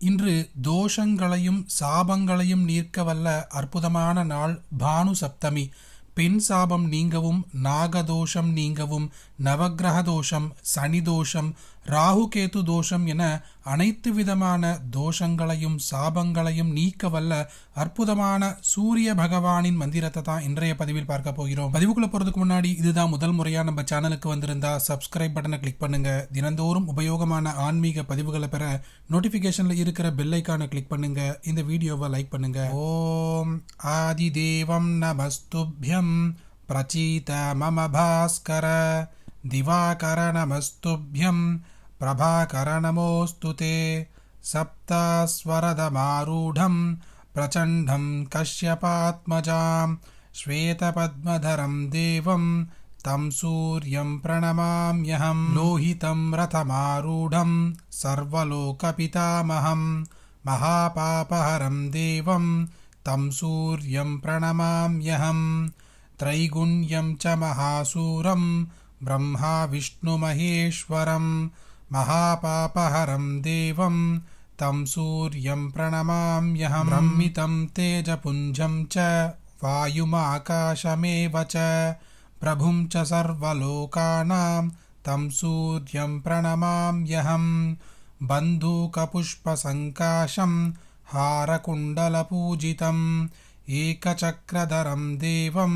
இன்று தோஷங்களையும் சாபங்களையும் நீர்க்க வல்ல அற்புதமான நாள் பானு சப்தமி பெண் சாபம் நீங்கவும் நாகதோஷம் நீங்கவும் நவக்கிரக தோஷம் சனி தோஷம் ராகுகேது தோஷம் என அனைத்து விதமான தோஷங்களையும் சாபங்களையும் நீக்க வல்ல அற்புதமான சூரிய பகவானின் மந்திரத்தை தான் இன்றைய பதிவில் பார்க்க போகிறோம். பதிவுக்குள்ள போறதுக்கு முன்னாடி இதுதான் முதல் முறையா நம்ம சேனலுக்கு வந்திருந்தா சப்ஸ்கிரைப் பட்டனை கிளிக் பண்ணுங்க. தினந்தோறும் உபயோகமான ஆன்மீக பதிவுகளை பெற நோட்டிபிகேஷன்ல இருக்கிற பெல் ஐக்கானை கிளிக் பண்ணுங்க. இந்த வீடியோவை லைக் பண்ணுங்க. ஓம். आदिदेवं नमस्तुभ्यं प्रचीत मम भास्कर। दिवाकर नमस््यं प्रभाकर प्रभाकरनमोऽस्तु ते। सप्तास्वरदमारूढं प्रचण्डं कश्यपात्मजां श्वेतपद्मधरं देवं तं सूर्यं प्रणमाम्यहं। लोहितं रथमारूढं सर्वलोकपितामहं महापापहरं देवं तं सूर्यं प्रणमाम्यहं, त्रैगुण्यं च महासूरं, ब्रह्मा विष्णुमहेश्वरं, महापापहरं देवं, तं सूर्यं प्रणमाम्यहं, ब्रह्मितं तेजपुञ्जं च, वायुमाकाशमेव च, प्रभुं च सर्वलोकानां, तं सूर्यं प्रणमाम्यहं हारकुण्डलपूजितम् एकचक्रधरं देवं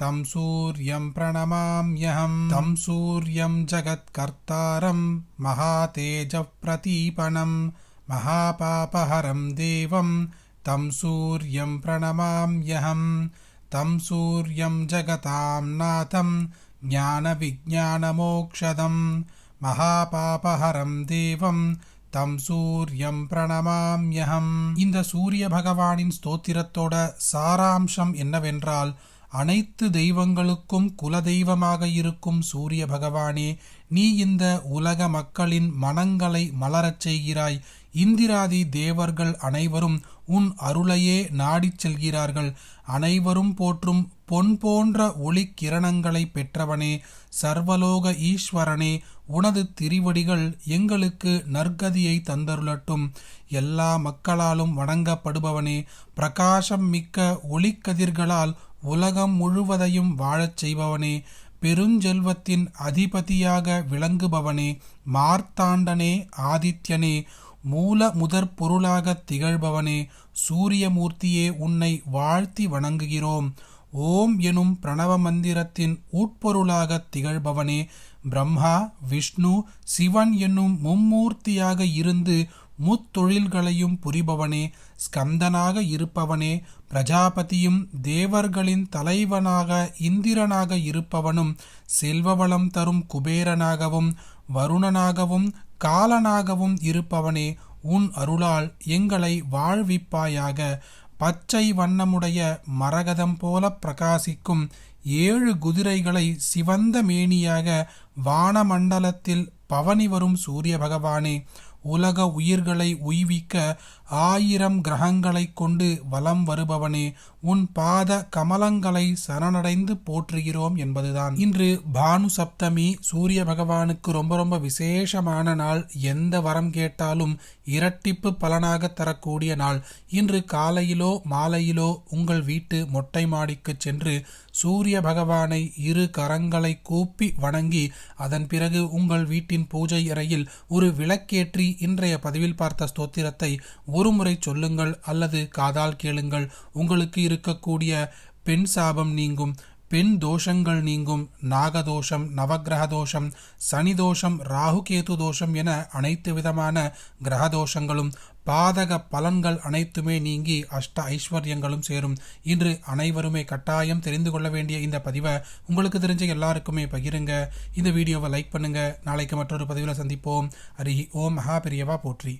तं सूर्यं प्रणमाम्यहं तं सूर्यं जगत्कर्तारं महातेजप्रतीपनं महापापहरं देवं तं सूर्यं प्रणमाम्यहं तं सूर्यं जगतां नाथं ज्ञानविज्ञानमोक्षदं महापापहरं देवं தம் சூரியம் பிரணமாம்யகம் இந்த சூரிய பகவானின் ஸ்தோத்திரத்தோட சாராம்சம் என்னவென்றால் அனைத்து தெய்வங்களுக்கும் குல தெய்வமாக இருக்கும் சூரிய பகவானே நீ இந்த உலக மக்களின் மனங்களை மலரச் செய்கிறாய். இந்திராதி தேவர்கள் அனைவரும் உன் அருளையே நாடிச் செல்கிறார்கள். அனைவரும் போற்றும் பொன் போன்ற ஒளி கிரணங்களை பெற்றவனே சர்வலோக ஈஸ்வரனே உனது திரிவடிகள் எங்களுக்கு நற்கதியை தந்தருளட்டும். எல்லா மக்களாலும் வணங்கப்படுபவனே பிரகாசம் மிக்க ஒளிக்கதிர்களால் உலகம் முழுவதையும் வாழச் செய்பவனே பெருஞ்செல்வத்தின் அதிபதியாக விளங்குபவனே மார்த்தாண்டனே ஆதித்யனே மூல முதற் பொருளாக திகழ்பவனே சூரியமூர்த்தியே உன்னை வாழ்த்தி வணங்குகிறோம். ஓம் எனும் பிரணவ மந்திரத்தின் உட்பொருளாக திகழ்பவனே பிரம்மா விஷ்ணு சிவன் என்னும் மும்மூர்த்தியாக இருந்து முத்தொழில்களையும் புரிபவனே ஸ்கந்தனாக இருப்பவனே பிரஜாபதியும் தேவர்களின் தலைவனாக இந்திரனாக இருப்பவனும் செல்வவளம் தரும் குபேரனாகவும் வருணனாகவும் காலனாகவும் இருப்பவனே உன் அருளால் எங்களை வாழ்விப்பாயாக. பச்சை வண்ணமுடைய மரகதம் போல பிரகாசிக்கும் ஏழு குதிரைகளை சிவந்த மேனியாக வானமண்டலத்தில் பவனி வரும் சூரிய பகவானே உலக உயிர்களை உய்விக்க ஆயிரம் கிரகங்களை கொண்டு வலம் வருபவனே உன் பாத கமலங்களை சரணடைந்து போற்றுகிறோம் என்பதுதான். இன்று பானு சப்தமி சூரிய பகவானுக்கு ரொம்ப ரொம்ப விசேஷமான நாள். எந்த வரம் கேட்டாலும் இரட்டிப்பு பலனாக தரக்கூடிய நாள். இன்று காலையிலோ மாலையிலோ உங்கள் வீட்டு மொட்டை மாடிக்கு சென்று சூரிய பகவானை இரு கரங்களை கூப்பி வணங்கி அதன் பிறகு உங்கள் வீட்டின் பூஜை அறையில் ஒரு விளக்கேற்றி இன்றைய பதிவில் பார்த்த ஸ்தோத்திரத்தை ஒருமுறை சொல்லுங்கள் அல்லது காதால் கேளுங்கள். உங்களுக்கு இருக்கக்கூடிய பெண் சாபம் நீங்கும். பெண் தோஷங்கள் நீங்கும் நாகதோஷம் நவகிரக தோஷம் சனி தோஷம் ராகுகேது தோஷம் என அனைத்து விதமான கிரக தோஷங்களும் பாதக பலன்கள் அனைத்துமே நீங்கி அஷ்ட ஐஸ்வர்யங்களும் சேரும். இன்று அனைவருமே கட்டாயம் தெரிந்து கொள்ள வேண்டிய இந்த பதிவை உங்களுக்கு தெரிஞ்ச எல்லாருக்குமே பகிருங்க. இந்த வீடியோவை லைக் பண்ணுங்க. நாளைக்கு மற்றொரு பதிவில் சந்திப்போம். அருகி ஓம். மகா பெரியவா போற்றி.